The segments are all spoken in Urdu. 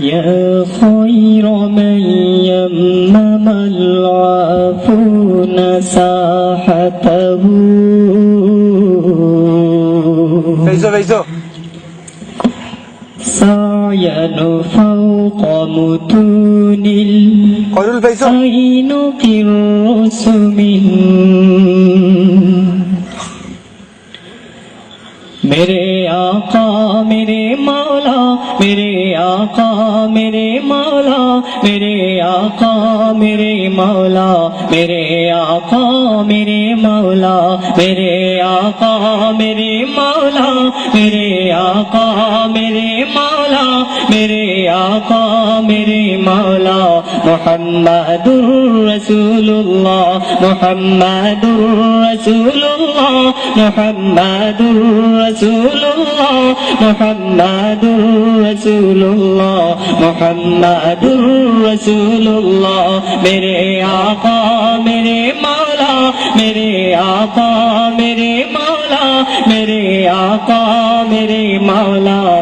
يا خير من يمم العفو نساحته فيزو فيزو. سعيا فوق متون العين في الرسم. میرے آقا، میرے مولا، میرے آقا، میرے مولا، میرے آقا، میرے مولا، میرے آقا، میرے مولا، میرے آقا، میرے مولا، میرے آقا، میرے مولا، میرے آقا، میرے مولا محمد رسول اللہ، محمد رسول اللہ، محمد رسول اللہ، محمد رسول اللہ، محمد رسول اللہ، میرے آقا، میرے مولا، میرے آقا، میرے مولا، میرے آقا، میرے مولا۔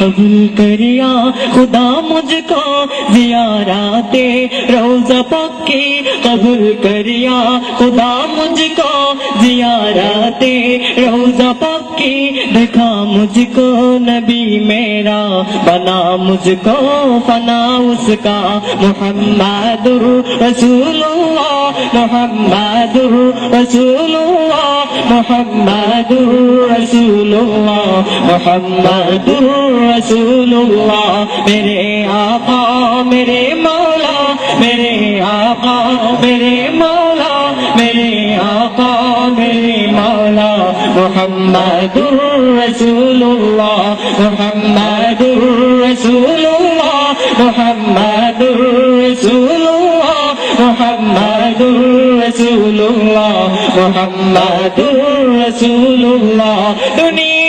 قبول کریا خدا مجھ کو زیارات روزہ پکی قبول کریا خدا مجھ کو زیارات روزہ پکی دکھا مجھ کو نبی میرا، بنا مجھ کو فنا اس کا۔ محمد رسول اللہ محمد رسول اللہ محمد رسول اللہ محمد رسول اللہ میرے آقا، میرے مولا، میرے آقا، میرے مولا، میرے মোহাম্মদুর রসুল্লাহ মোহাম্মদুর রসুল্লাহ মোহাম্মদুর রসুল্লাহ মোহাম্মদুর রসুল্লাহ মোহাম্মদুর রসুল্লাহ দুনিয়া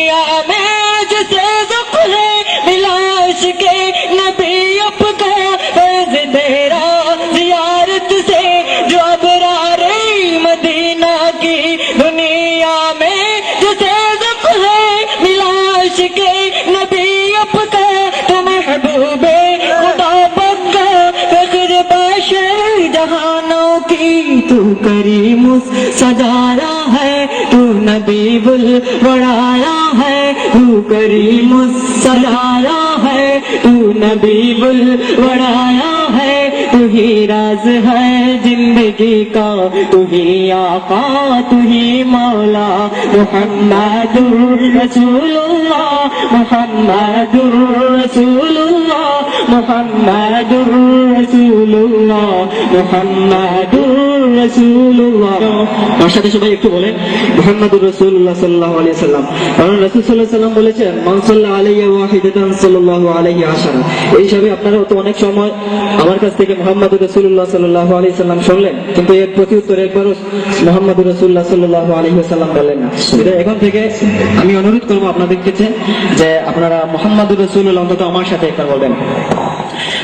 کریم سجارا ہے، تو نبی بل بڑھایا ہے، تو کریم سجارا ہے، تو نبی بل بڑھایا ہے، تو ہی راز ہے زندگی کا، تو ہی آقا، تو ہی مولا، محمد رسول اللہ محمد رسول اللہ محمد رسول اللہ محمد কিন্তু এর প্রতি উত্তর বলেন না। এখন থেকে আমি অনুরোধ করব আপনাদের কাছে যে আপনারা মোহাম্মদুর রসুল অন্তত আমার সাথে একবার বলবেন।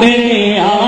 মেরে আপা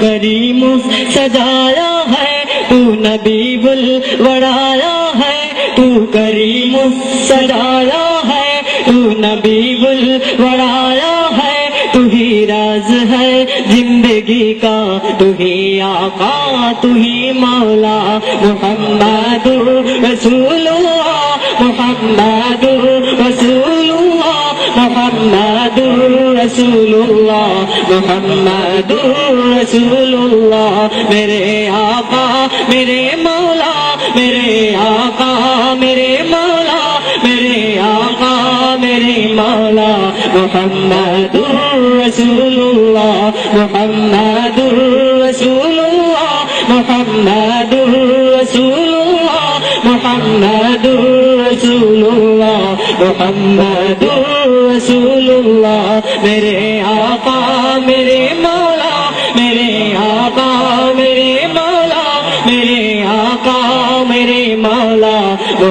کریم سجایا ہے، تو نبی بل بڑھایا ہے۔ تو کریم سجایا ہے، تو نبی بل بڑھایا ہے۔ تو ہی راز ہے زندگی کا، تو ہی آقا، تو ہی مولا۔ محمد رسول اللہ محمد رسول اللہ محمد رسول اللہ محمد رسول اللہ، میرے آقا، میرے مولا، میرے آقا، میرے مولا، میرے آقا، میرے مولا، محمد رسول اللہ، محمد رسول اللہ، محمد رسول اللہ، محمد رسول اللہ، محمد رسول اللہ، میرے آقا